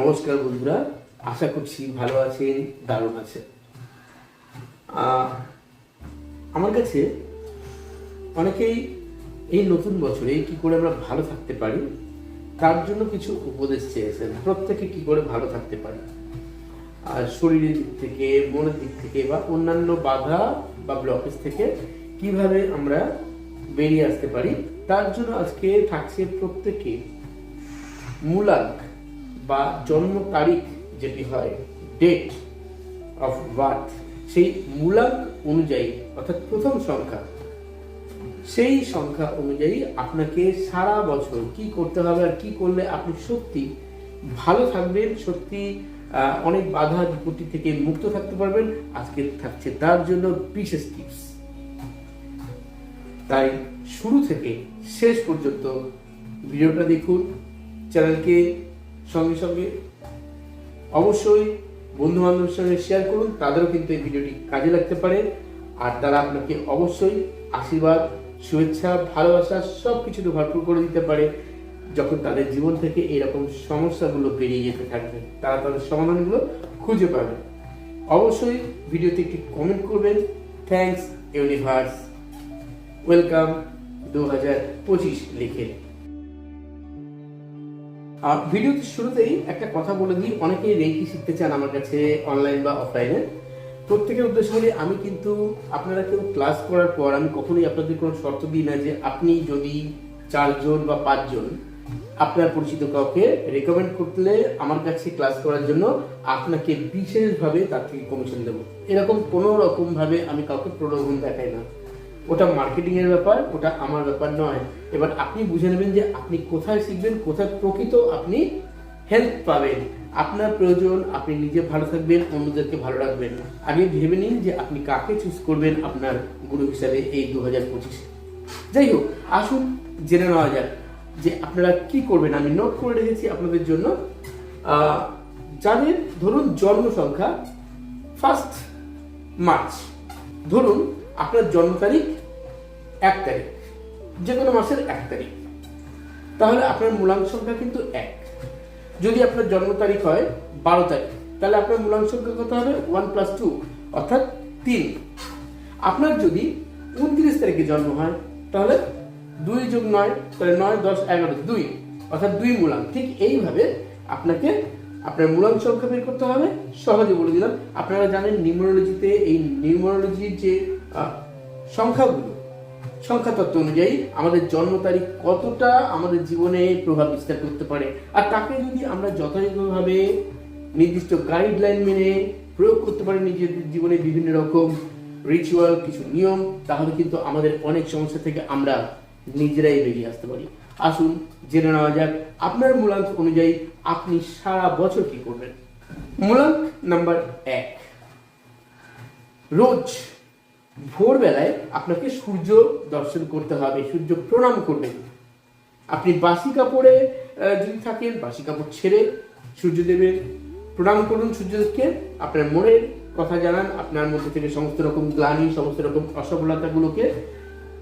নমস্কার বন্ধুরা আশা করছি ভালো আছেন দারুণ আহ, আমার কাছে অনেকেই এই নতুন বছরে কি করে আমরা ভালো থাকতে পারি তার জন্য কিছু উপদেশ চেয়েছেন। প্রত্যেকে কি করে ভালো থাকতে পারি? আর শরীরের দিক থেকে মনের দিক থেকে বা অন্যান্য বাধা বা ব্লকেজ থেকে কীভাবে আমরা বেরিয়ে আসতে পারি তার জন্য আজকে থাকছে প্রত্যেকে মূলাক বা জন্ম তারিখ যেটি হয় ডেট অফ বার্থ সেই মূলাক অনুযায়ী, অর্থাৎ প্রথম সংখ্যা, সেই সংখ্যা অনুযায়ী আপনাকে সারা বছর কি করতে হবে আর কি করলে আপনি সত্যি ভালো থাকবেন, সত্যি অনেক বাধা বিপত্তি থেকে মুক্ত থাকতে পারবেন, আজকে থাকছে তার জন্য বিশেষ টিপস তাই শুরু থেকে শেষ পর্যন্ত ভিডিওটা দেখুন, চ্যানেলকে সঙ্গে সঙ্গে অবশ্যই বন্ধু বান্ধবের সঙ্গে শেয়ার করুন, তাদেরও কিন্তু এই ভিডিওটি কাজে লাগতে পারে। আর তারা আপনাকে অবশ্যই আশীর্বাদ, শুভেচ্ছা, ভালোবাসা সব কিছুতে ভরপুর করে দিতে পারে। যখন তাদের জীবন থেকে এরকম সমস্যাগুলো বেরিয়ে যেতে থাকবে, তারা তাদের সমাধানগুলো খুঁজে পাবে। অবশ্যই ভিডিওতে একটি কমেন্ট করবেন। থ্যাঙ্কস ইউনিভার্স ওয়েলকাম দু হাজার পঁচিশ লিখে। ভিডিওতে শুরুতেই একটা কথা বলে দিই। অনেকেই রেকি শিখতে চান আমার কাছে অনলাইন বা অফলাইনে প্রত্যেকের উদ্দেশ্য হলে, আমি কিন্তু আপনারা কেউ ক্লাস করার পর আমি কখনোই আপনাদের কোনো শর্ত দিই না যে আপনি যদি চারজন বা পাঁচজন আপনার পরিচিত কাউকে রেকমেন্ড করলে আমার কাছে ক্লাস করার জন্য আপনাকে বিশেষভাবে তার থেকে কমিশন দেবো। এরকম কোনো রকম ভাবে আমি কাউকে প্রলোভন দেখাই না। ওটা মার্কেটিং এর ব্যাপার, ওটা আমার ব্যাপার নয়। এবার আপনি বুঝে নেবেন যে আপনি কোথায় শিখবেন, কোথায় প্রকৃত আপনি হেল্প পাবেন। আপনার প্রয়োজন, আপনি নিজে ভালো থাকবেন, অন্যদেরকে ভালো রাখবেন। আগে ভেবে নিন যে আপনি কাকে চুজ করবেন আপনার গুরু হিসাবে এই দু হাজার পঁচিশে। যাই হোক, আসুন, জেনে নেওয়া যাক যে আপনারা কি করবেন। আমি নোট করে রেখেছি আপনাদের জন্য। যাদের ধরুন জন্ম সংখ্যা ফার্স্ট মার্চ ধরুন আপনার জন্ম তারিখ এক তারিখ যে কোনো মাসের এক তারিখ। তাহলে আপনার মূলাঙ্ক সংখ্যা কিন্তু এক। যদি আপনার জন্ম তারিখ হয় বারো তারিখ, তাহলে আপনার মূলাঙ্ক সংখ্যা কত হবে? ওয়ান প্লাস টু, অর্থাৎ তিন। আপনার যদি উনত্রিশ তারিখে জন্ম হয়, তাহলে দুই যোগ নয়, তাহলে নয়, দশ, এগারো, দুই, অর্থাৎ দুই মূলাঙ্ক। ঠিক এইভাবে আপনাকে আপনার মূলাঙ্ক সংখ্যা বের করতে হবে। সহজে বলে দিলাম, আপনারা জানেন নিউমারোলজিতে এই নিউমারোলজির যে সংখ্যাগুলো সংখ্যা তত্ত্ব অনুযায়ী আমাদের জন্ম তারিখ কতটা আমাদের জীবনে প্রভাব বিস্তার করতে পারে? আর তাকে যদি আমরা যথাযথভাবে নির্দিষ্ট গাইডলাইন মেনে প্রয়োগ করতে পারি নিজেদের জীবনে বিভিন্ন রকম রিচুয়াল কিছু নিয়ম, তাহলে কিন্তু আমাদের অনেক সমস্যা থেকে আমরা নিজেরাই বেরিয়ে আসতে পারি। আসুন, জেনে নেওয়া যাক, আপনার মূলাঙ্ক অনুযায়ী আপনি সারা বছর কি করবেন? মূলাঙ্ক নাম্বার এক। রোজ ভোরবেলায় আপনাকে সূর্য দর্শন করতে হবে, সূর্য প্রণাম করবেন। আপনি বাসি কাপড়ে যদি থাকেন, বাসি কাপড় ছেড়ে সূর্যদেবের প্রণাম করুন, সূর্যদেবকে আপনার মনের কথা জানান, আপনার মধ্যে থেকে সমস্ত রকম গ্লানি, সমস্ত রকম অসফলতাগুলোকে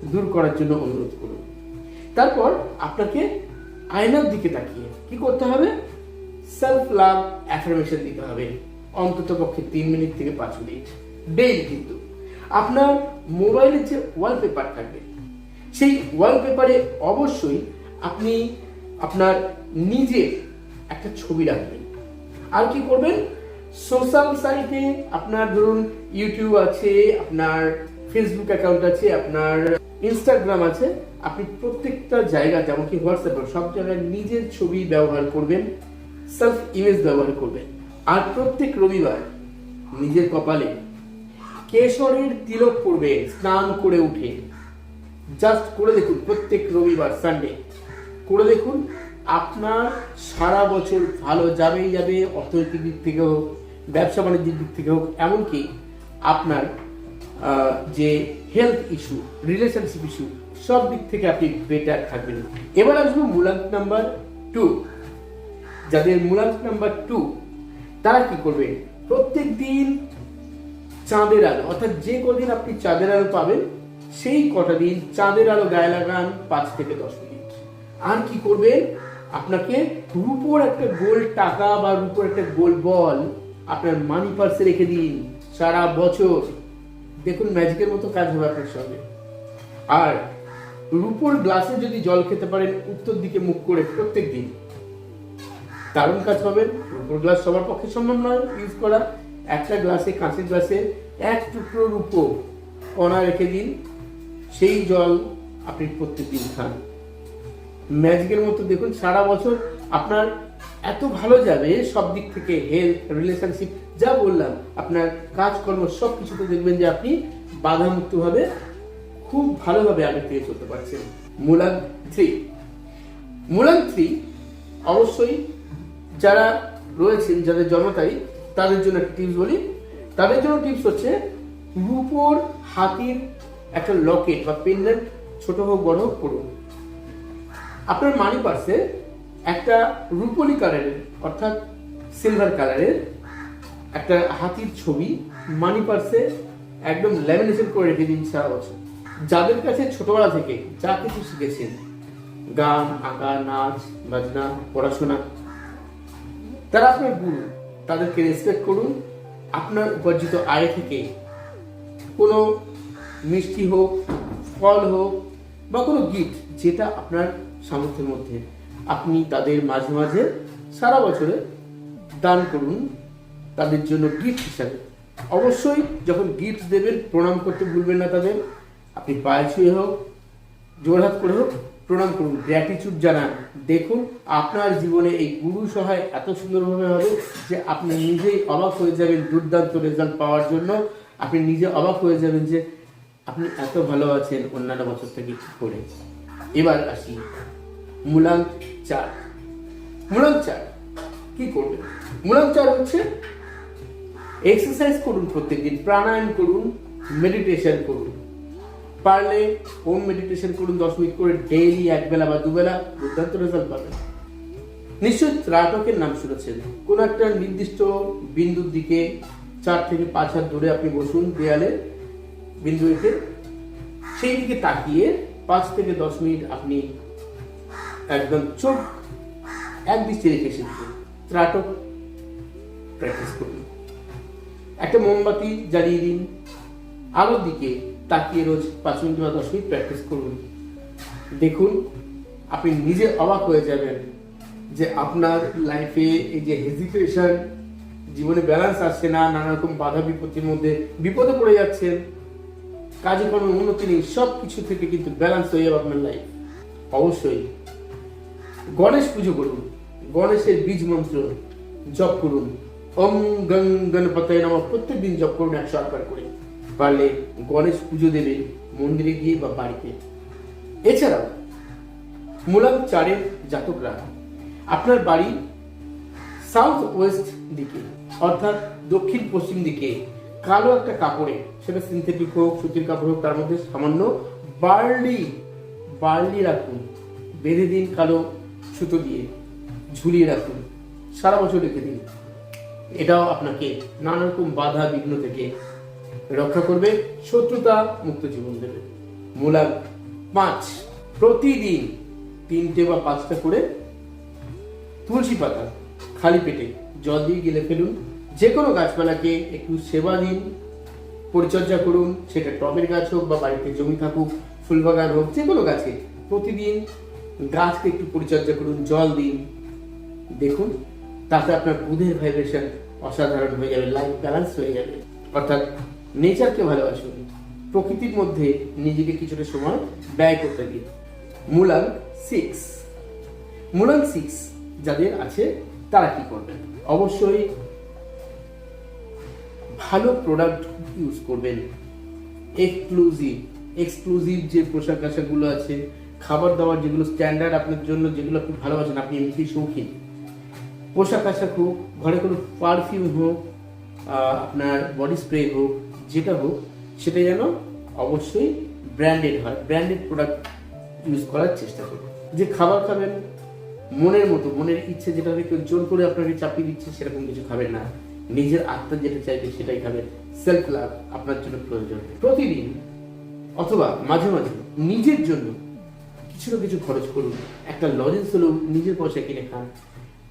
দূর করার জন্য অনুরোধ করুন। তারপর আপনাকে আয়নার দিকে তাকিয়ে কি করতে হবে? সেলফ লাভ অ্যাফার্মেশন দিতে হবে। অন্তত পক্ষে তিন মিনিট থেকে পাঁচ মিনিট। ডেইলি কিন্তু। আপনার মোবাইলের যে ওয়ালপেপার থাকবে, সেই ওয়ালপেপারে অবশ্যই আপনি আপনার নিজের একটা ছবি রাখবেন। আর কি করবেন? সোশ্যাল সাইটে আপনার ধরুন ইউটিউব আছে, আপনার ফেসবুক অ্যাকাউন্ট আছে, আপনার ইনস্টাগ্রাম আছে, আপনি প্রত্যেকটা জায়গাতে এমনকি হোয়াটসঅ্যাপ সব জায়গায় নিজের ছবি ব্যবহার করবেন সেলফ ইমেজ ব্যবহার করবেন। আর প্রত্যেক রবিবার নিজের কপালে কেশরের তিলক পড়বেন স্নান করে উঠে। জাস্ট করে দেখুন, প্রত্যেক রবিবার সানডে করে দেখুন, আপনার সারা বছর ভালো যাবেই যাবে, অর্থনৈতিক দিক থেকে হোক, ব্যবসা বাণিজ্যের দিক থেকে হোক, এমনকি আপনার যে হেলথ ইস্যু রিলেশনশিপ ইস্যু সব দিক থেকে আপনি বেটার থাকবেন। এবার আসব মূলাঙ্ক নাম্বার টু যাদের মূলাঙ্ক নাম্বার টু তারা কি করবে? প্রত্যেক দিন চাঁদের আলো। অর্থাৎ যে কদিন আপনি চাঁদের আলো পাবেন, সেই কটা দিন চাঁদের আলো গায়ে লাগান পাঁচ থেকে দশ মিনিট। আর কি করবেন? আপনাকে রুপোর একটা গোল টাকা বা রুপোর একটা গোল বল আপনার মানি পার্সে রেখে দিন সারা বছর। দেখুন ম্যাজিকের মতো কাজ হবে আপনার সঙ্গে। আর রুপোর গ্লাসে যদি জল খেতে পারেন, উত্তর দিকে মুখ করে প্রত্যেক দিন। দারুণ কাজ পাবেন। রুপোর গ্লাস সবার পক্ষে সম্ভব নয় ইউজ করা। একটা গ্লাসে, কাঁচের গ্লাসে এক টুকরো রুপো কণা রেখে দিন। সেই জল আপনি প্রত্যেকদিন খান। ম্যাজিকের মতো দেখুন, সারা বছর আপনার এত ভালো যাবে, সব দিক থেকে হেলথ রিলেশনশিপ যা বললাম, আপনার কাজকর্ম, সব কিছুতে দেখবেন যে আপনি বাধামুক্তভাবে খুব ভালোভাবে আগে থেকে চলতে পারছেন। মূলান থ্রি। মূলান থ্রি অবশ্যই যারা রয়েছেন, যাদের জন্ম তারিখ তাদের জন্য একটা টিপস বলি। তাদের জন্য টিপস হচ্ছে রূপোর হাতির একটা লকেট বা পেন্ডেন্ট ছোট হোক, বড় হোক করুন আপনার মানি পার্সে একটা রূপলি কালারের অর্থাৎ সিলভার কালারের একটা হাতির ছবি মানি পার্সে একদম ল্যামিনেশন করে রেখে দিন সারা বছর। যাদের কাছে ছোটবেলা থেকে যা কিছু শিখেছেন, গান, আঁকা, নাচ, বাজনা, পড়াশোনা, তারা আপনার গুরু। তাদেরকে রেসপেক্ট করুন। আপনার উপার্জিত আয় থেকে কোনো মিষ্টি হোক, ফল হোক বা কোনো গিফট যেটা আপনার সামর্থ্যের মধ্যে, আপনি তাদের মাঝে মাঝে সারা বছরে দান করুন। তাদের জন্য গিফট হিসাবে। অবশ্যই যখন গিফট দেবেন, প্রণাম করতে ভুলবেন না তাদের। আপনি পায়ে ছুঁয়ে হোক জোরহাত করে হোক প্রণাম করুন গ্র্যাটিচিউড জানান। দেখুন, আপনার জীবনে এই গুরু সহায় এত সুন্দরভাবে হবে যে আপনি নিজেই অবাক হয়ে যাবেন দুর্দান্ত রেজাল্ট পাওয়ার জন্য। আপনি নিজে অবাক হয়ে যাবেন যে আপনি এত ভালো আছেন অন্যান্য বছর থেকে কি করে। এবার আসি, মূলাঙ্ক চার। মূলাঙ্ক চার, কি করবেন? মূলাঙ্ক চার হচ্ছে এক্সারসাইজ করুন প্রত্যেকদিন, প্রাণায়াম করুন মেডিটেশন করুন। পারলে হোম মেডিটেশন করুন দশ মিনিট করে ডেইলি একবেলা বা দুবেলা, দুর্দান্ত রেজাল্ট পাবেন। নিশ্চয়ই ত্রাটকের নাম শুনেছেন। কোন একটা নির্দিষ্ট বিন্দুর দিকে চার থেকে পাঁচ হাত দূরে আপনি বসুন, দেয়ালে বিন্দু রেখে। সেই দিকে তাকিয়ে পাঁচ থেকে দশ মিনিট আপনি একদম চোখ এক দৃষ্টি রেখে শিখবেন ত্রাটক প্র্যাকটিস করুন। একটা মোমবাতি জ্বালিয়ে দিন। আলোর দিকে তাকিয়ে রোজ পাঁচ মিনিট বা দশ মিনিট প্র্যাকটিস করুন। দেখুন, আপনি নিজে অবাক হয়ে যাবেন যে আপনার লাইফে এই যে হেজিটেশন জীবনে ব্যালেন্স আসছে না, নানা রকম বাধা বিপত্তির মধ্যে বিপদে পড়ে যাচ্ছেন, কাজে কর্মে উন্নতি নেই সব কিছু থেকে কিন্তু ব্যালেন্স হয়ে যাবে আপনার লাইফ অবশ্যই। গণেশ পুজো করুন, গণেশের বীজ মন্ত্র জপ করুন। ওম গং গণপতায় নামা। প্রত্যেক দিন জপ করুন একশো আটবার করে। পারলে গণেশ পুজো দেবেন মন্দিরে গিয়ে বা বাড়িতে। এছাড়াও, মূলাম চারের জাতকরা, আপনার বাড়ি সাউথ ওয়েস্ট দিকে, অর্থাৎ দক্ষিণ পশ্চিম দিকে। কালো একটা কাপড়ে, সেটা সিনথেটিক হোক, সুতির কাপড় হোক, তার মধ্যে সামান্য বার্লি বার্লি রাখুন। বেঁধে দিন কালো সুতো দিয়ে, ঝুলিয়ে রাখুন। সারা বছর রেখে দিন। এটাও আপনাকে নানা রকম বাধা বিঘ্ন থেকে রক্ষা করবে, শত্রুতা মুক্ত জীবন দেবে। মূলাক পাঁচ, প্রতিদিন তিনটে বা পাঁচটা করে তুলসী পাতা খালি পেটে জল দিয়ে গেলে ফেলুন। যে কোনো গাছপালাকে একটু সেবা দিন, পরিচর্যা করুন, সেটা টবের গাছ হোক বা বাড়িতে জমি থাকুক ফুল বাগান হোক যে কোনো গাছে প্রতিদিন গাছকে একটু পরিচর্যা করুন, জল দিন। দেখুন, তাতে আপনার বুধের ভাইব্রেশন অসাধারণ হয়ে যাবে লাইফ ব্যালেন্স হয়ে যাবে। অর্থাৎ নেচারকে ভালোবাসুন প্রকৃতির মধ্যে নিজেকে কিছুটা সময় ব্যয় করতে দিন মূলাং সিক্স। মূলাং সিক্স যাদের আছে, তারা কি করবেন অবশ্যই ভালো প্রোডাক্ট ইউজ করবেন। এক্সক্লুসিভ এক্সক্লুসিভ যে পোশাক আশাকগুলো আছে, খাবার দাবার যেগুলো স্ট্যান্ডার্ড আপনার জন্য, যেগুলো আপনি ভালোবাসেন, আপনি এমনি শৌখিন। পোশাক আশাক হোক, ঘরে কোনো পারফিউম হোক আপনার বডি স্প্রে হোক যেটা হোক সেটা যেন অবশ্যই ব্র্যান্ডেড হয়। ব্র্যান্ডেড প্রোডাক্ট ইউজ করার চেষ্টা করুন। যে খাবার খাবেন, মনের মতো, মনের ইচ্ছে যেটা কেউ জোর করে আপনাকে চাপিয়ে দিচ্ছে, সেরকম কিছু খাবেন না। নিজের আত্মা যেটা চাইবে, সেটাই খাবেন। সেলফ লাভ আপনার জন্য প্রয়োজন। প্রতিদিন অথবা মাঝে মাঝে নিজের জন্য কিছু না কিছু খরচ করুন। একটা লজেন্স হলেও নিজের পয়সা কিনে খান।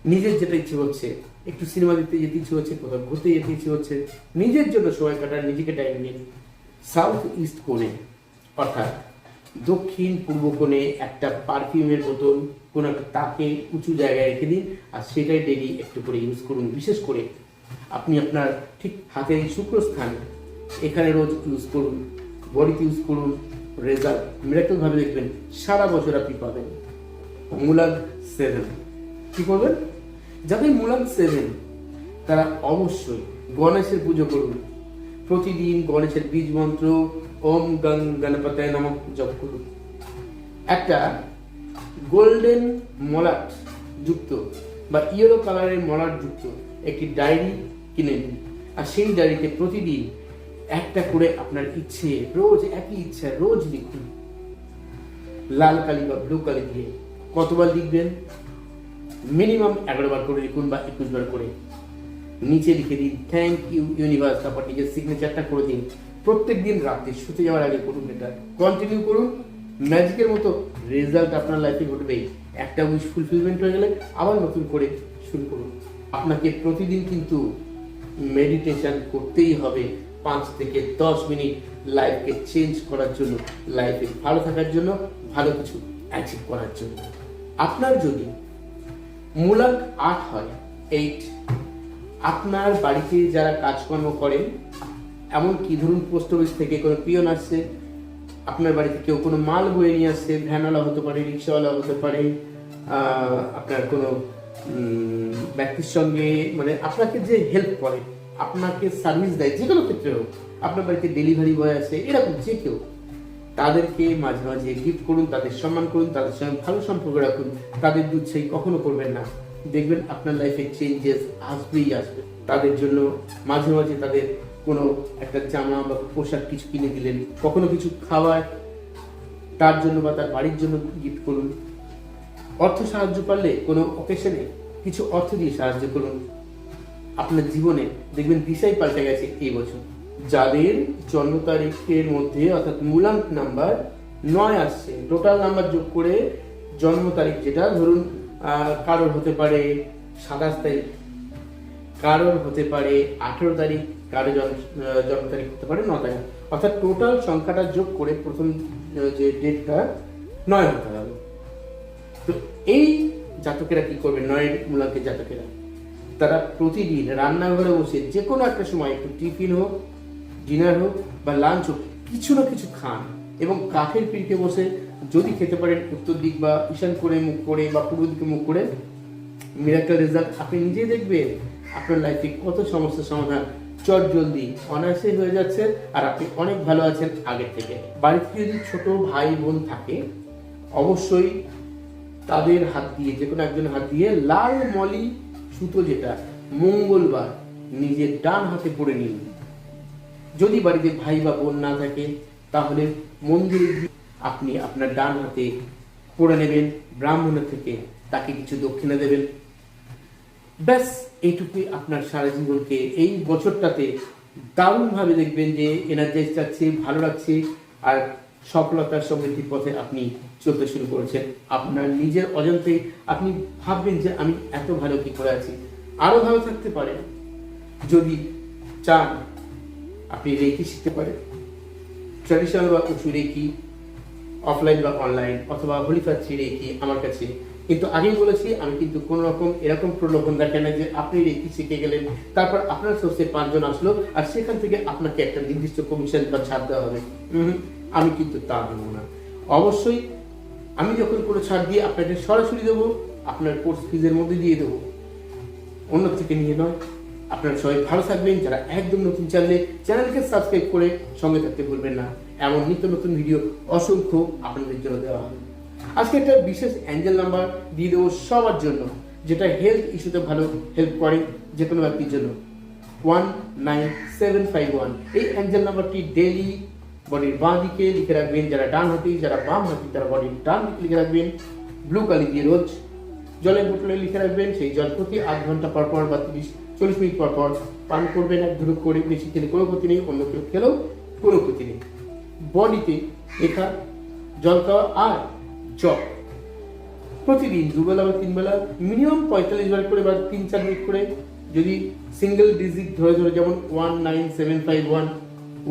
নিজের যেটা ইচ্ছে হচ্ছে একটু সিনেমা দেখতে যেতে ইচ্ছে হচ্ছে, কোথাও ঘুরতে যেতে ইচ্ছে হচ্ছে। নিজের জন্য সময় কাটান, নিজেকে টাইম নিন। সাউথ ইস্ট কোণে অর্থাৎ দক্ষিণ পূর্ব কোণে একটা পারফিউমের বোতল কোনো একটা তাকে উঁচু জায়গায় রেখে দিন আর সেটাই ডেলি একটু করে ইউজ করুন। বিশেষ করে আপনি আপনার ঠিক হাতের শুক্রস্থান, এখানে রোজ ইউজ করুন, বডিতে ইউজ করুন রেজাল্ট মিরাকল ভাবে দেখবেন। সারা বছর আপনি পাবেন। মুলাগ সেভেন কি করবেন? যাদের মুলাগ সেভেন তারা অবশ্যই গণেশের পুজো করুন। প্রতিদিন গণেশের বীজ মন্ত্র, ওম গং গণপতায় নামক জপ করুন। একটা গোল্ডেন মলাট যুক্ত বা ইয়েলো কালারের মলাট যুক্ত একটি ডায়েরি কিনে নিন। আর সেই ডায়েরিতে প্রতিদিন একটা করে আপনার ইচ্ছে, রোজ একই ইচ্ছা, রোজ লিখুন। লাল কালি বা ব্লু কালি দিয়ে কতবার লিখবেন? মিনিমাম এগারো বার করে লিখুন বা একুশ বার করে। নিচে লিখে দিন থ্যাংক ইউ ইউনিভার্স তারপর নিজের সিগনেচারটা করে দিন। প্রত্যেক দিন রাত্রে শুতে যাওয়ার আগে করুন এটা। কন্টিনিউ করুন। ম্যাজিকের মতো রেজাল্ট আপনার লাইফে ঘটবেই একটা উইশ ফুলফিলমেন্ট হয়ে গেলে আবার নতুন করে শুরু করুন। আপনাকে প্রতিদিন কিন্তু মেডিটেশন করতেই হবে পাঁচ থেকে দশ মিনিট লাইফকে চেঞ্জ করার জন্য লাইফে ভালো থাকার জন্য, ভালো কিছু অ্যাচিভ করার জন্য। আপনার যদি মূলক আট হয় এইট আপনার বাড়িতে যারা কাজকর্ম করেন এমনকি ধরুন পোস্ট অফিস থেকে কোনো পিয়ন আসছে, আপনার বাড়িতে কেউ কোনো মাল বয়ে নিয়ে আসছে, ভ্যানওয়ালা হতে পারে, রিক্সাওয়ালা হতে পারে আপনার কোনো ব্যক্তির সঙ্গে মানে আপনাকে যে হেল্প করে, আপনাকে সার্ভিস দেয় যে কোনো ক্ষেত্রে হোক, আপনার বাড়িতে ডেলিভারি বয় আছে, এরকম যে কেউ। তাদেরকে মাঝে মাঝে গিফট করুন, তাদের সম্মান করুন, তাদের সঙ্গে ভালো সম্পর্ক রাখুন। তাদের দুচ্ছাই কখনো করবেন না। দেখবেন আপনার লাইফে চেঞ্জেস আসবেই আসবে। তাদের জন্য মাঝে মাঝে তাদের কোনো একটা জামা বা পোশাক কিছু কিনে দিলেন, কখনো কিছু খাবার তার জন্য বা তার বাড়ির জন্য গিফট করুন। অর্থ সাহায্য পারলে কোনো অকেশনে কিছু অর্থ দিয়ে সাহায্য করুন। আপনার জীবনে দেখবেন দিশাই পাল্টে গেছে এই বছর। যাদের জন্ম তারিখের মধ্যে, অর্থাৎ মূলাঙ্ক নাম্বার নয় আসছে। টোটাল নাম্বার যোগ করে জন্ম তারিখ যেটা, ধরুন কারোর হতে পারে সাতাশ তারিখ, কারোর হতে পারে আঠেরো তারিখ কারও জন্ম তারিখ হতে পারে ন তারিখ। অর্থাৎ টোটাল সংখ্যাটা যোগ করে প্রথম যে ডেটটা নয় হতে হবে। তো এই জাতকেরা কি করবে? নয়ের মূলাঙ্কের জাতকেরা। তারা প্রতিদিন রান্নাঘরে বসে যে কোনো একটা সময় একটু টিফিন হোক ডিনার হোক বা লাঞ্চ হোক, কিছু না কিছু খান এবং কাঠের পিঠে বসে যদি খেতে পারেন উত্তর দিক বা ঈশান করে মুখ করে বা পূর্ব দিকে মুখ করে মিরাক্কেল রেজাল্ট আপনি নিজেই দেখবেন। আপনার লাইফে কত সমস্যার সমাধান। চট জলদি অনায়াসে হয়ে যাচ্ছে আর আপনি অনেক ভালো আছেন আগের থেকে। বাড়িতে যদি ছোট ভাই বোন থাকে, অবশ্যই তাদের হাত দিয়ে যে কোনো একজনের হাত দিয়ে লাল মলি সুতো যেটা মঙ্গলবার নিজের ডান হাতে পরে নিন। যদি বাড়িতে ভাই বা বোন না থাকে, তাহলে মন্দিরে আপনি আপনার ডান হাতে পড়ে নেবেন, ব্রাহ্মণের থেকে তাকে কিছু দক্ষিণা দেবেন। ব্যাস, এইটুকুই আপনার সারা জীবনকে। এই বছরটাতে দারুণভাবে দেখবেন যে এনার্জাইজ যাচ্ছে, ভালো লাগছে, আর সফলতার সমৃদ্ধির পথে আপনি চলতে শুরু করেছেন। আপনার নিজের অজান্তে আপনি ভাববেন যে আমি এত ভালো কি করে আছি। আরও ভালো থাকতে পারেন যদি চান আপনি রেকি শিখতে পারেন। ট্র্যাডিশনাল বা উঁচু রেকি অফলাইন বা অনলাইন অথবা হোলিফাচ্ছি রেকি আমার কাছে। কিন্তু আগেই বলেছি, আমি কিন্তু কোন রকম এরকম প্রলোভন দেখে না যে আপনি রেকি শিখে গেলেন, তারপর আপনার সোর্সে পাঁচজন আসলো, আর সেখান থেকে আপনাকে একটা নির্দিষ্ট কমিশন বা ছাড় দেওয়া হবে। আমি কিন্তু তা দেবো না। অবশ্যই, আমি যখন কোনো ছাড় দিয়ে আপনাকে সরাসরি দেবো, আপনার কোর্স ফিজের মধ্যে দিয়ে দেবো। অন্য থেকে নিয়ে নয়। আপনারা সবাই ভালো থাকবেন, যারা একদম নতুন চ্যানেলে চ্যানেলকে সাবস্ক্রাইব করে সঙ্গে থাকতে ভুলবেন না। এমন নিত্য নতুন ভিডিও অসংখ্য আপনাদের জন্য দেওয়া হবে। আজকে একটা বিশেষ অ্যাঞ্জেল নাম্বার দিয়ে দেবো সবার জন্য, যেটা হেলথ ইস্যুতে ভালো হেল্প করে যে কোনো ব্যক্তির জন্য। One nine seven five one এই অ্যাঞ্জেল নাম্বারটি ডেলি বডির বাঁ দিকে লিখে রাখবেন, যারা ডান হাতি, যারা বাম হাতি, তারা বডির ডান দিকে লিখে রাখবেন। ব্লু কালি দিয়ে রোজ জলের বোতলে লিখে রাখবেন, সেই জল প্রতি আধ ঘণ্টা পর পর বা তিরিশ চল্লিশ মিনিট পর পর পান করবেন এক ধরুক করে বেশি খেলে কোনো ক্ষতি নেই, অন্য কেউ খেলেও কোনো ক্ষতি নেই। বডিতে লেখা জল খাওয়া আর জব প্রতিদিন দুবেলা বা তিনবেলা মিনিমাম পঁয়তাল্লিশ বার করে বা তিন চার মিনিট করে যদি সিঙ্গেল ডিজিট ধরে ধরে যেমন one nine seven five one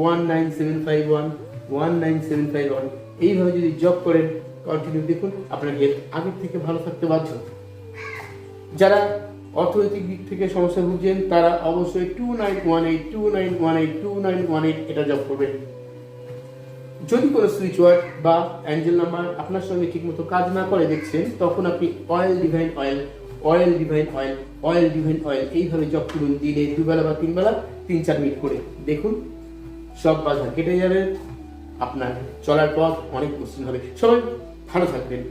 one nine seven five one one nine seven five one এইভাবে যদি জব করেন কন্টিনিউ দেখুন, আপনার হেলথ আগের থেকে ভালো থাকতে বাধ্য। যারা অর্থনৈতিক দিক থেকে সমস্যা ভুগছেন, তারা অবশ্যই two nine one eight two nine one eight two nine one eight এটা জব করবেন যদি কোনো সুইচ ওয়ার্ড বা অ্যাঞ্জেল নাম্বার আপনার সঙ্গে ঠিকমতো কাজ না করে দেখছেন, তখন আপনি oil divine oil oil divine oil oil divine oil এইভাবে জব করুন দিনে দুবেলা বা তিনবেলা, তিন চার মিনিট করে। দেখুন, সব বাধা কেটে যাবে, আপনার চলার পথ অনেক মসৃণ হবে। সবাই ভালো থাকবেন।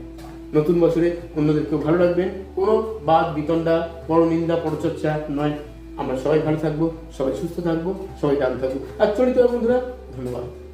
নতুন বছরে অন্যদেরকেও ভালো রাখবেন, কোনো বাদ, বিতণ্ডা পরনিন্দা পরচর্চা নয়। আমরা সবাই ভালো থাকব, সবাই সুস্থ থাকব, সবাই ভালো থাকব। আর চলিত বন্ধুরা, ধন্যবাদ।